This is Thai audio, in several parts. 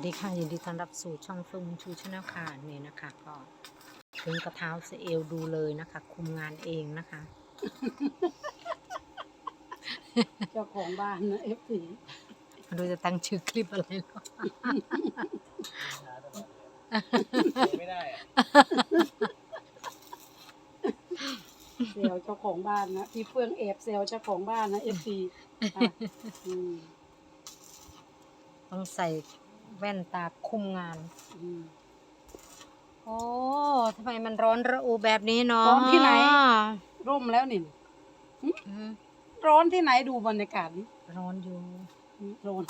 วัสดีค่ะยินดีต้อนรับสู่ช่องเฟิร์มชูชาแนลค่ะนี่นะคะ ก็ถึงกระเท้าเซเอลดูเลยนะคะ คุมงานเองนะคะ เจ้าของบ้านนะเอฟซีไม่รู้จะตั้งชื่อคลิปอะไรหรอกไม่ได้อะเซลเจ้าของบ้านนะพี่เฟื่องแอบเซลเจ้าของบ้านนะเอฟซีอืมต้องใส่ แว่นตาคุมงานอืมโอ้ทำไมมันร้อนระอุแบบนี้เนาะร้อนที่ไหน ร่มแล้วนี่อืมร้อนที่ไหนดูบรรยากาศนี่ร้อนอยู่ ร้อน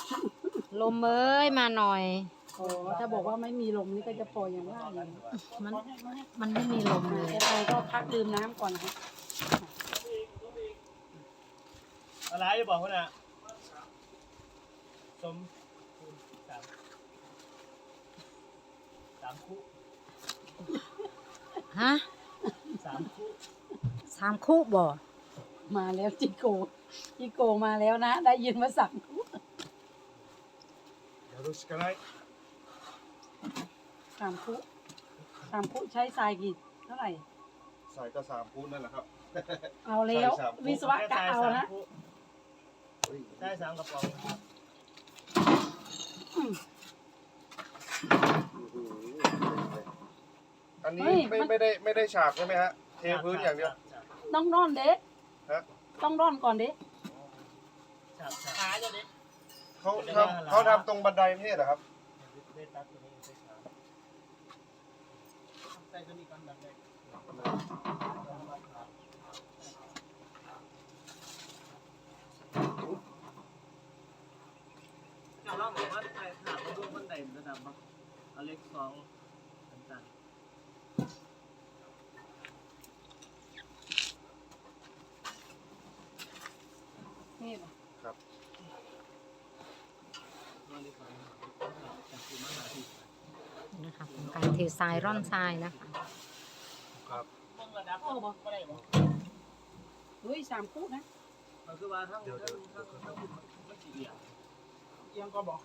ลมเอ้ยมาหน่อย โอ้ถ้าบอกว่าไม่มีลมนี่ก็จะปล่อยอย่างว่าอย่างนี้มันมันไม่มีลมเลยเอฟซีก็พักดื่มน้ำก่อนนะครับอะไรจะบอกเขาน่ะสมคูณสามสามคู่ ฮะ สามคู่ สามคู่บ่ มาแล้วจิโกจิโกมาแล้วนะ ได้ยินมาสั่ง よろしくない สามคุสามคุใช้ทรายกี่เท่าไหร่ สายก็สามพุ้นนั่นแหละครับ เอาแล้ว ใส่สามคุ วิศวะกะเอานะ คู่ เฮ้ย ได้สามกระป๋องนะครับ อันนี้เฮ้ยไม่มันไม่ได้ไม่ได้ฉาบใช่ไหมฮะ เทพื้นอย่างเดียว ต้องร่อนเด็กฮะ ต้องร่อนก่อนเด็กฉาบฉาบขาจะดิเขาทำเขาทำตรงบันไดไม่ใช่เหรอครับ ได้ตัดตัวนี้ได้ฉาบใส่ตัวนี้ก่อนแบบแรกเราลองบอกว่าใส่ขามาดูบันไดระดับบักเอาเล็กสองต่าง นี่ป่ะ ครับ ๆเล็กสองจากสี่มาหาที่ นะคะ เป็นการเททรายร่อนทรายนะคะครับเบิ่งระดับโอ้บ่บ่ได้บ่เฮ้ยสามคุนะก็คือว่าทั้งทั้งทั้งทั้งมันสิเอียงเอียงก็บอก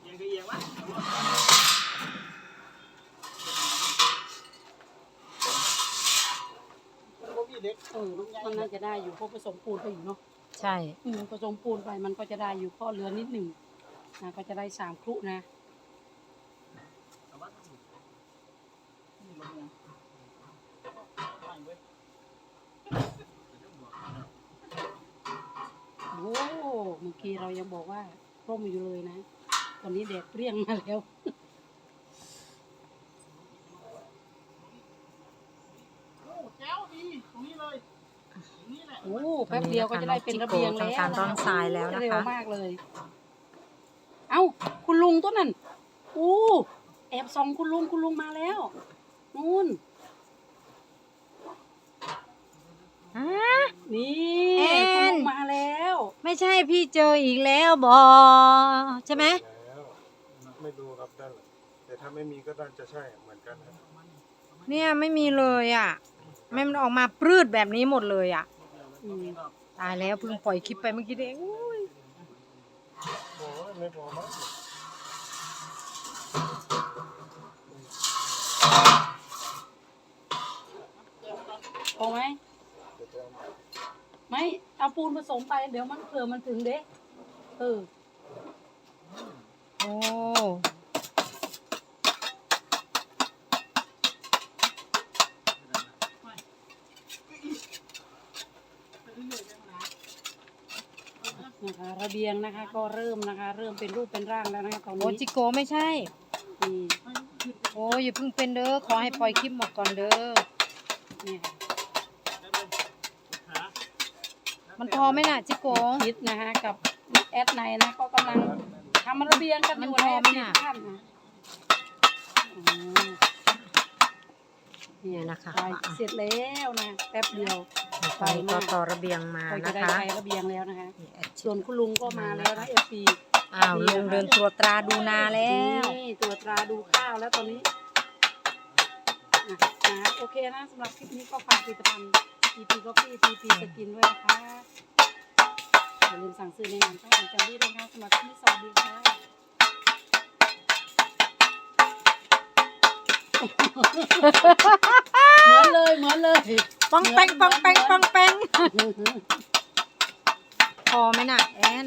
เอียงก็เอียงวะมันบ่มีเด็กเออมันน่าจะได้อยู่เพราะผสมปูนไปอยู่เนาะใช่อืมผสมปูนไปมันก็จะได้อยู่ข้อเหลือนิดหนึ่งนะก็จะได้สามครุนะ เอาวะนี่มันยังไปเว้ย โอ้เมื่อกี้เรายังบอกว่าร่มอยู่เลยนะ ตอนนี้แดดเปรี้ยงมาแล้ว โอ้แจ๋วดีตรงนี้เลยตรงนี้แหละ โอ้แป๊บเดียวก็จะได้เป็นระเบียงแล้วทำการร่อนทรายแล้วนะเร็วคะมากเลย เอ้าคุณลุงตัวนั้นอู้แอบส่องคุณลุงคุณลุงมาแล้วนู่น อ่านี่แอน คุณลุงมาแล้ว ไม่ใช่พี่เจออีกแล้วบอใช่ไหมแล้วไม่รู้ครับด้านหลังแต่ถ้าไม่มีก็น่าจะใช่เหมือนกันครับเนี่ยไม่มีเลยอะไม่มันออกมาปลืดแบบนี้หมดเลยอะอืมตายแล้วเพิ่งปล่อยคลิปไปเมื่อกี้เองอุ้ยโอ้ยไม่พอมั้ง พอไหม เดี๋ยวจะเอา ไม่ เอาปูนผสมไปเดี๋ยวมันเผื่อมันถึงเด้เออโอ้นะคะระเบียงนะคะ ก็เริ่มนะคะ เริ่มเป็นรูปเป็นร่างแล้วนะคะตอนโอนี้จิโกไม่ใช่ นี่โอ้อย่าเพิ่งเป็นเด้อขอให้ปล่อยคลิปหมดก่อนเด้อ นี่ค่ะ ขา มันพอไหมน่ะจิโกคิดนะคะกับแอดไนนะก็กำลังทำระเบียงกันอยู่มันพอไหมนะน่ะ ท่านนะอ๋อเนี่ยนะคะไปเสร็จแล้วนะแป๊บเดียว ไปก็ต่อระเบียงมาก็จะนะได้คะใช้ระเบียงแล้วนะคะ นี่แอดชิส่วนคุณลุงก็มาแล้วนะเอฟซีอ้าวลุงเดินตรวจตราดูนาแล้ว นี่ตรวจตราดูข้าวแล้วตอนนี้อะนะโอเคนะสำหรับคลิปนี้ก็ฝากผลิตภัณฑ์ ปีก็ปีทีปีสกินด้วยนะคะอย่าลืมสั่งซื้อในงานช่ององจังลี่ด้วยนะคะสมัครที่สวัสดีค่ะเหมือนเลยเหมือนเลยปองแปงปองแปงปองแปงพอไหมน่ะ แอน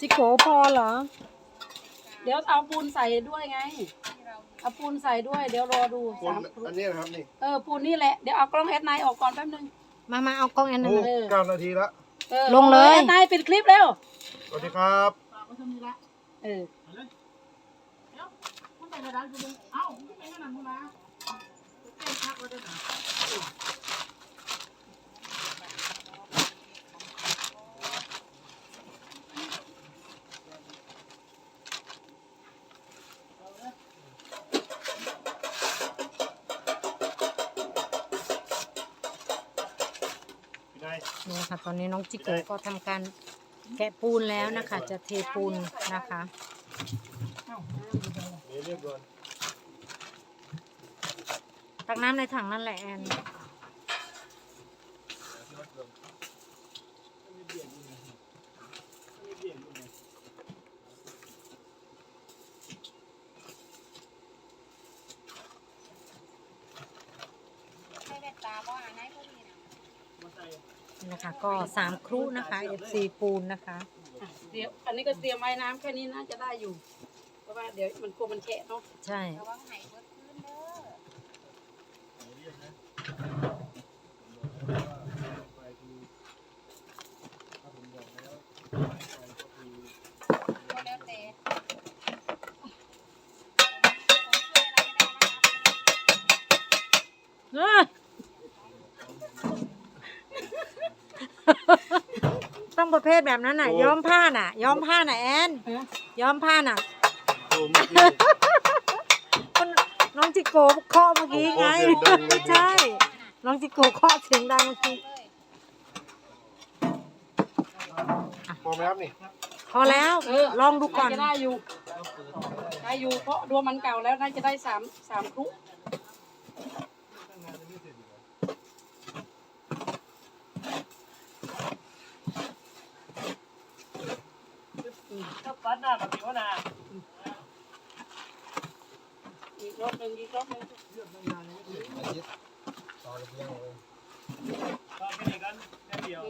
จิโกพอเหรอ เดี๋ยวเอาปูนใส่ด้วยไง เอาปูนใส่ด้วย เดี๋ยวรอดูคนสามครุอันนี้นะครับนี่เออปูนนี่แหละ เดี๋ยวเอากล้องแอดไนออกก่อนแป๊บนึง มามาเอากล้องแอนนั่นโอ้มาเออเก้านาทีละออลงเลย แอดไนปิดคลิปเร็วสวัสดีครับเออพี่นายนี่ ค่ะตอนนี้น้องจิโกก็ทำการแกะปูนแล้วนะคะ จะเทปูนนะคะ นี่เรียบร้อยตักน้ำในถังนั่นแหละแอนนี่นะ คะ ก็สามครุนะคะ FC ปูนนะคะ อะเดี๋ยวอันนี้ก็เตรียมไว้น้ำแค่นี้น่าจะได้อยู่ เพราะว่าเดี๋ยวมันกลัวมันแฉะเนาะใช่เอ้ย ต้องประเภทแบบนั้นน่ะ ย้อมผ้าน่ะ ย้อมผ้าน่ะแอนฮะ ย้อมผ้าน่ะโอ้เมื่อกี้ คนน้องจิโกเคาะเมื่อกี้ไงโอ้เสียงดังเลยใช่ น้องจิโกเคาะเสียงดังเมื่อกี้พอไหมครับนี่พอแล้วเออ ลองดูก่อนาจะได้อยู่ ได้อยู่ เพราะดวงมันเก่าแล้วน่าจะได้สามสามครุ ฟัดหน้ากับผิวหน้าอีกรอบหนึ่งอีกรอบหนึ่งก็แค่นี้กันแค่เดียว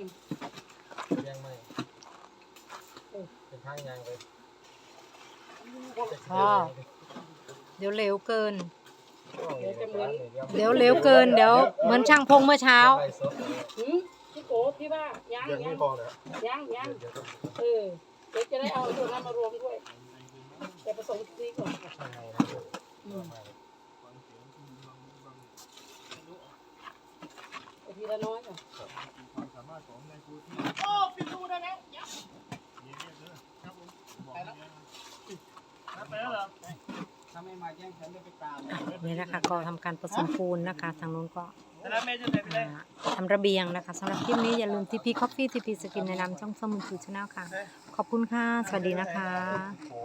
พอเดี๋ยวเร็วเกิน เดี๋ยวจะเหมือนเดี๋ยวเร็วเกิน เดี๋ยวเหมือนช่างพงเมื่อเช้าหืมพี่โกพี่ว่ายังยังยัไม่งพอเลยครับยังยังเดี๋ยวต้องเออ เดี๋ยวจะได้เอาตัวนั้นมารวมด้วย แต่ผสมนี้ก่อนอืมเอาทีละน้อยก่อนโอ้ปิดดูได้แล้วยับไปแล้วเหรอนี่นะคะก็ทำการผสมปูนนะคะ ทางนู้นก็แต่ละแม่จะไหนไปเลย อ่าทำระเบียงนะคะสำหรับคลิปนี้อย่าลืมทีพีคอฟฟี่ทีพีสกินในนามช่องสมุนชูชาแนลค่ะ ขอบคุณค่ะ สวัสดีนะคะ